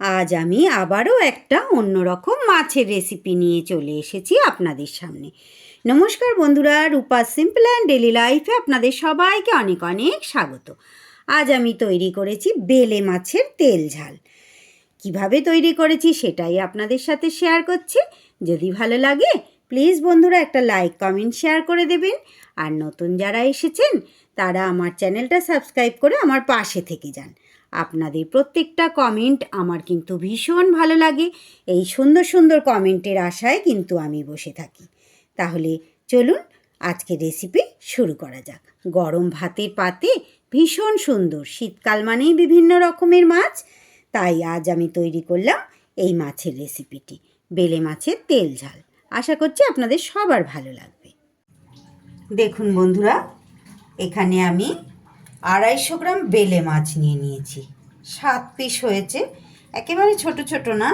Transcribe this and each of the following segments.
আজ আমি আবারও একটা অন্যরকম মাছের রেসিপি নিয়ে চলে এসেছি আপনাদের সামনে। নমস্কার বন্ধুরা, রূপা সিম্পল অ্যান্ড ডেলি লাইফে আপনাদের সবাইকে অনেক অনেক স্বাগত। আজ আমি তৈরি করেছি বেলে মাছের তেল ঝাল। কীভাবে তৈরি করেছি সেটাই আপনাদের সাথে শেয়ার করছি। যদি ভালো লাগে প্লিজ বন্ধুরা একটা লাইক কমেন্ট শেয়ার করে দেবেন। আর নতুন যারা এসেছেন, তারা আমার চ্যানেলটা সাবস্ক্রাইব করে আমার পাশে থেকে যান। আপনাদের প্রত্যেকটা কমেন্ট আমার কিন্তু ভীষণ ভালো লাগে। এই সুন্দর সুন্দর কমেন্টের আশায় কিন্তু আমি বসে থাকি। তাহলে চলুন আজকে রেসিপি শুরু করা যাক। গরম ভাতের পাতে ভীষণ সুন্দর, শীতকাল মানেই বিভিন্ন রকমের মাছ, তাই আজ আমি তৈরি করলাম এই মাছের রেসিপিটি বেলে মাছের তেল ঝাল। আশা করছি আপনাদের সবার ভালো লাগবে। দেখুন বন্ধুরা, এখানে আমি আড়াইশো গ্রাম বেলে মাছ নিয়ে নিয়েছি। সাত পিস হয়েছে। একেবারে ছোট ছোট না,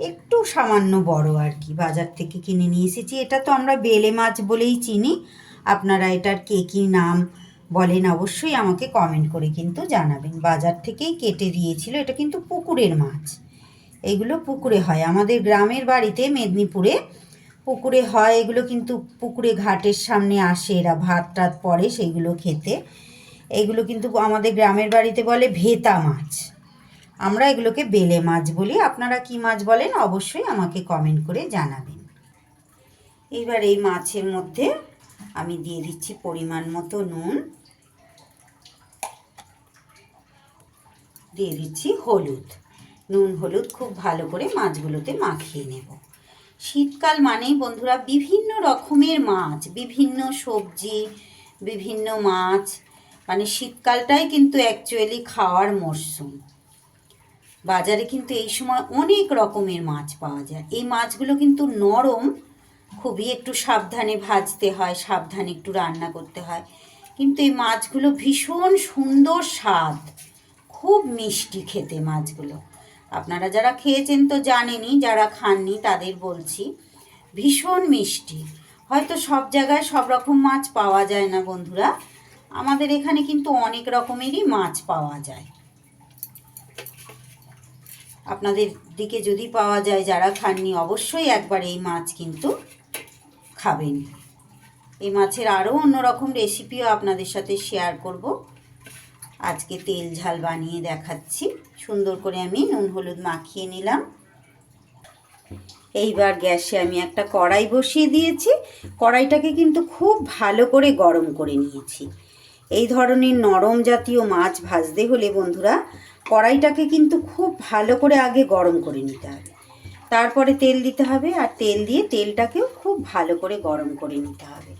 একটু সামান্য বড় আর কি। বাজার থেকে কিনে নিয়ে এসেছি। এটা তো আমরা বেলে মাছ বলেই চিনি। আপনারা এটার কে কী নাম বলেন অবশ্যই আমাকে কমেন্ট করে কিন্তু জানাবেন। বাজার থেকেই কেটে দিয়েছিল। এটা কিন্তু পুকুরের মাছ। এগুলো পুকুরে হয়। আমাদের গ্রামের বাড়িতে মেদিনীপুরে পুকুরে হয়। এগুলো কিন্তু পুকুরে ঘাটের সামনে আসে। এরা ভাত টাত পরে সেইগুলো খেতে। এগুলো কিন্তু আমাদের গ্রামের বাড়িতে বলে ভেতা মাছ। আমরা এগুলোকে বেলে মাছ বলি। আপনারা কি মাছ বলেন অবশ্যই আমাকে কমেন্ট করে জানাবেন। এইবার এই মাছের মধ্যে আমি দিয়ে দিচ্ছি পরিমাণ মতো নুন। দিয়ে দিচ্ছি হলুদ। নুন, হলুদ খুব ভালো করে মাছগুলোতে মাখিয়ে নেব। শীতকাল মানেই বন্ধুরা বিভিন্ন রকমের মাছ, বিভিন্ন সবজি, বিভিন্ন মাছ মানে শীতকালটাই কিন্তু অ্যাকচুয়ালি খাওয়ার মরশুম বাজারে কিন্তু এই সময় অনেক রকমের মাছ পাওয়া যায়। এই মাছগুলো কিন্তু নরম, খুবই একটু সাবধানে ভাজতে হয়, সাবধানে একটু রান্না করতে হয়। কিন্তু এই মাছগুলো ভীষণ সুন্দর স্বাদ, খুব মিষ্টি খেতে মাছগুলো। আপনারা যারা খেয়েছেন তো জানেনই, যারা খাননি তাদের বলছি, ভীষণ মিষ্টি। হয়তো সব জায়গায় সব রকম মাছ পাওয়া যায় না বন্ধুরা আমাদের এখানে কিন্তু অনেক রকমেরই মাছ পাওয়া যায়। আপনাদের দিকে যদি পাওয়া যায়, যারা খাননি, অবশ্যই একবার এই মাছ কিন্তু খাবেন। এই মাছের আরও অন্যরকম রেসিপিও আপনাদের সাথে শেয়ার করব। আজকে তেল ঝাল বানিয়ে দেখাচ্ছি। সুন্দর করে আমি নুন হলুদ মাখিয়ে নিলাম। এইবার গ্যাসে আমি একটা কড়াই বসিয়ে দিয়েছি। কড়াইটাকে কিন্তু খুব ভালো করে গরম করে নিয়েছি। এই ধরনের নরম জাতীয় মাছ ভাজতে হলে বন্ধুরা, কড়াইটাকে কিন্তু খুব ভালো করে আগে গরম করে নিতে হবে। তারপরে তেল দিতে হবে আর তেল দিয়ে তেলটাকেও খুব ভালো করে গরম করে নিতে হবে।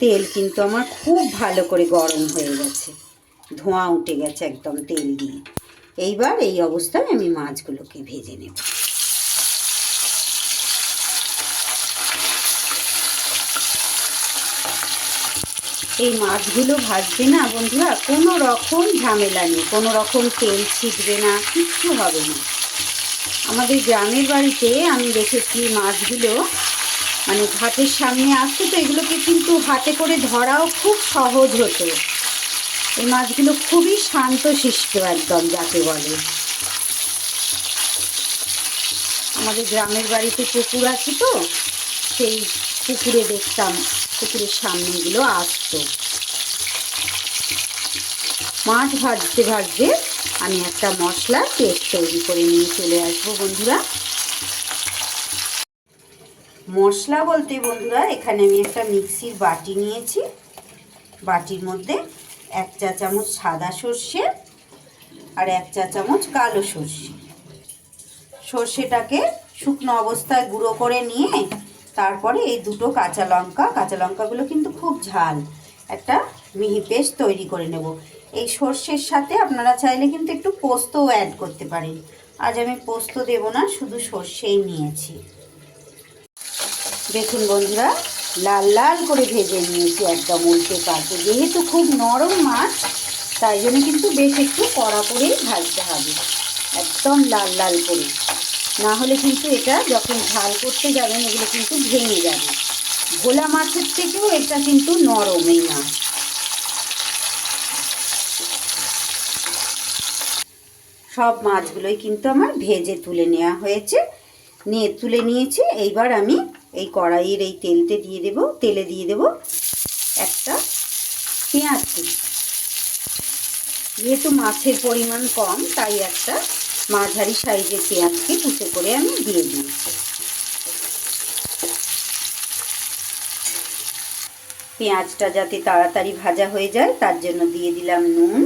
তেল কিন্তু আমার খুব ভালো করে গরম হয়ে গেছে। ধোঁয়া উঠে গেছে একদম তেল দিয়ে। এইবার এই অবস্থায় আমি মাছগুলোকে ভেজে নেব। এই মাছগুলো ভাজবে না বন্ধুরা, কোনো রকম ঝামেলা নেই, কোনো রকম তেল ছিটবে না, কিচ্ছু হবে না। আমাদের গ্রামের বাড়িতে আমি দেখেছি মাছগুলো মানে ঘাটের সামনে আসতো তো, এগুলোকে কিন্তু হাতে করে ধরাও খুব সহজ হতো। এই মাছগুলো খুবই শান্ত শিষ্ট একদম, যাকে বলে। আমাদের গ্রামের বাড়িতে পুকুর আছে তো, সেই পুকুরে দেখতাম পুকুরের সামনে এগুলো আসতো। মাছ ভাজতে ভাজতে আমি একটা মশলা পেস্ট তৈরি করে নিয়ে চলে আসব বন্ধুরা। মশলা বলতে বন্ধুরা, এখানে আমি একটা মিক্সির বাটি নিয়েছি। বাটির মধ্যে এক চা চামচ সাদা সর্ষে আর এক চা চামচ কালো সর্ষে। সর্ষেটাকে শুকনো অবস্থায় গুঁড়ো করে নিয়ে তারপরে এই দুটো কাঁচা লঙ্কা, কাঁচা লঙ্কাগুলো কিন্তু খুব ঝাল। একটা মিহি পেস্ট তৈরি করে নেব। এই সর্ষের সাথে আপনারা চাইলে কিন্তু একটু পোস্তও অ্যাড করতে পারেন। আজ আমি পোস্ত দেব না, শুধু সর্ষেই নিয়েছি। দেখুন বন্ধুরা, লাল লাল করে ভেজে নিয়েছি একদম উল্টে পাল্টে। যেহেতু খুব নরম মাছ, তাই জন্য কিন্তু বেশ একটু কড়া করেই ভাজতে হবে। একদম লাল লাল করে। না হলে কিন্তু এটা যখন ঝাল করতে যাবেন, এগুলো কিন্তু ভেঙে যাবে। ভোলা মাছের থেকেও এটা কিন্তু নরম এই মাছ। সব মাছগুলোই কিন্তু আমার ভেজে তুলে নেওয়া হয়েছে। নিয়ে তুলে নিয়েছি, এইবার আমি এই কড়াইয়ের এই তেলতে দিয়ে দেব, তেলে দিয়ে দেব একটা পেঁয়াজ কুচি। যেহেতু মাছের পরিমাণ কম, তাই একটা মাঝারি সাইজের পেঁয়াজকে কুচো করে আমি দিয়ে দিয়েছি পেঁয়াজটা যাতে তাড়াতাড়ি ভাজা হয়ে যায়, তার জন্য দিয়ে দিলাম নুন।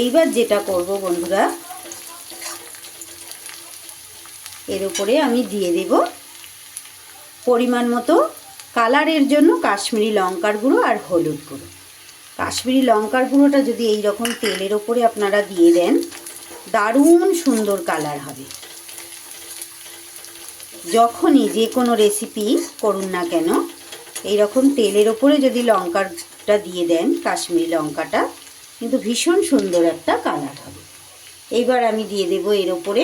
এইবার যেটা করব বন্ধুরা, এর উপরে আমি দিয়ে দেব পরিমাণ মতো কালারের জন্য কাশ্মীরি লঙ্কার গুঁড়ো আর হলুদ গুঁড়ো। কাশ্মীরি লঙ্কার গুঁড়োটা যদি এই রকম তেলের ওপরে আপনারা দিয়ে দেন, দারুণ সুন্দর কালার হবে। যখনই যে কোনো রেসিপি করুন না কেন এই রকম তেলের ওপরে যদি লঙ্কাটা দিয়ে দেন, কাশ্মীরি লঙ্কাটা, কিন্তু ভীষণ সুন্দর একটা কালার হবে। এইবার আমি দিয়ে দেব এর ওপরে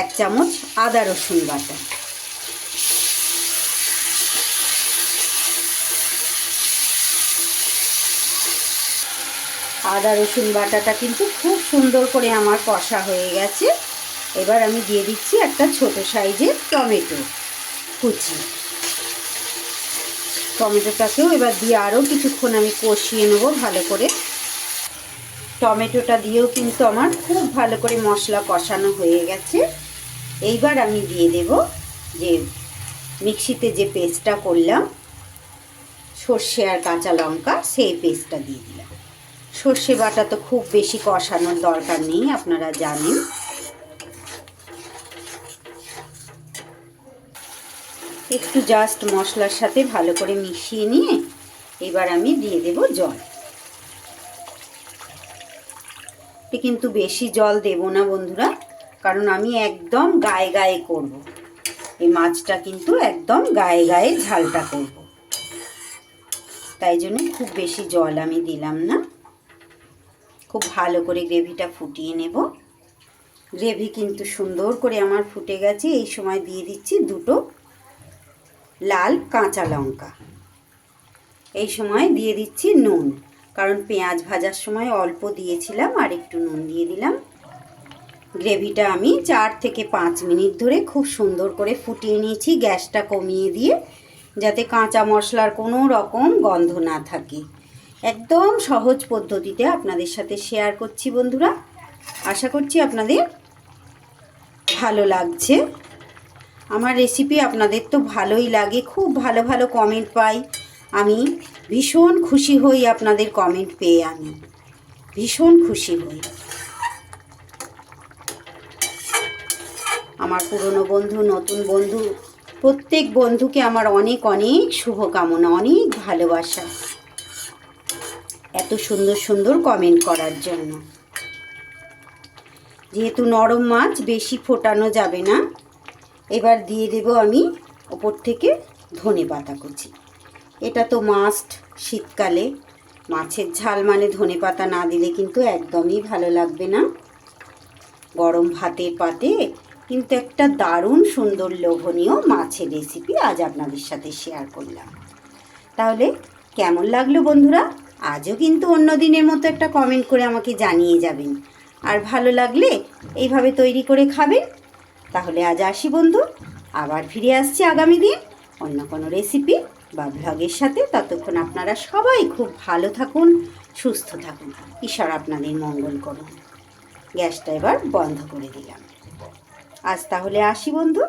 এক চামচ আদা রসুন বাটা। আদা, রসুন বাটাটা কিন্তু খুব সুন্দর করে আমার কষা হয়ে গেছে। এবার আমি দিয়ে দিচ্ছি একটা ছোট সাইজের টমেটো কুচি। টমেটোটাকেও এবার দিয়ে আরও কিছুক্ষণ আমি কষিয়ে নেব ভালো করে। টমেটোটা দিয়েও কিন্তু আমার খুব ভালো করে মশলা কষানো হয়ে গেছে। এইবার আমি দিয়ে দেব যে মিক্সিতে যে পেস্টটা করলাম, সর্ষে আর কাঁচা লঙ্কা, সেই পেস্টটা দিয়ে দিলাম। সর্ষে বাটা তো খুব বেশি কষানোর দরকার নেই, আপনারা জানেন একটু জাস্ট মশলার সাথে ভালো করে মিশিয়ে নিয়ে এবার আমি দিয়ে দেব জল কিন্তু বেশি জল দেব না বন্ধুরা, কারণ আমি একদম গায়ে গায়ে করব। এই মাছটা কিন্তু একদম গায়ে গায়ে ঝালটা করব। তাই জন্য খুব বেশি জল আমি দিলাম না খুব ভালো করে গ্রেভিটা ফুটিয়ে নেব। গ্রেভি কিন্তু সুন্দর করে আমার ফুটে গেছে। এই সময় দিয়ে দিচ্ছি দুটো লাল কাঁচা লঙ্কা। এই সময় দিয়ে দিচ্ছি নুন, কারণ পেঁয়াজ ভাজার সময় অল্প দিয়েছিলাম আর একটু নুন দিয়ে দিলাম। গ্রেভিটা আমি চার থেকে পাঁচ মিনিট ধরে খুব সুন্দর করে ফুটিয়ে নিয়েছি, গ্যাসটা কমিয়ে দিয়ে, যাতে কাঁচা মশলার কোনো রকম গন্ধ না থাকে। একদম সহজ পদ্ধতিতে আপনাদের সাথে শেয়ার করছি বন্ধুরা। আশা করছি আপনাদের ভালো লাগছে। আমার রেসিপি আপনাদের তো ভালোই লাগে, খুব ভালো ভালো কমেন্ট পাই। আমি ভীষণ খুশি হই আপনাদের কমেন্ট পেয়ে আমি। ভীষণ খুশি হই। আমার পুরনো বন্ধু, নতুন বন্ধু, প্রত্যেক বন্ধুকে আমার অনেক অনেক শুভকামনা, অনেক ভালোবাসা। এত সুন্দর সুন্দর কমেন্ট করার জন্য। যেহেতু নরম মাছ, বেশি ফোটানো যাবে না। এবার দিয়ে দেব আমি ওপর থেকে ধনে পাতা কুচি। এটা তো মাস্ট শীতকালে। মাছের ঝাল মানে ধনে পাতা না দিলে কিন্তু একদমই ভালো লাগবে না। গরম ভাতের পাতে কিন্তু একটা দারুণ সুন্দর লোভনীয় মাছের রেসিপি আজ আপনাদের সাথে শেয়ার করলাম। তাহলে কেমন লাগল বন্ধুরা? আজও কিন্তু অন্য দিনের মতো একটা কমেন্ট করে আমাকে জানিয়ে যাবেন। আর ভালো লাগলে এইভাবে তৈরি করে খাবেন। তাহলে আজ আসি বন্ধু, আবার ফিরে আসছি আগামী দিন অন্য কোনো রেসিপি বা ব্লগের সাথে। ততক্ষণ আপনারা সবাই খুব ভালো থাকুন, সুস্থ থাকুন। ঈশ্বর আপনাদের মঙ্গল করুন। গ্যাসটা এবার বন্ধ করে দিলাম। আজ তাহলে আসি বন্ধু।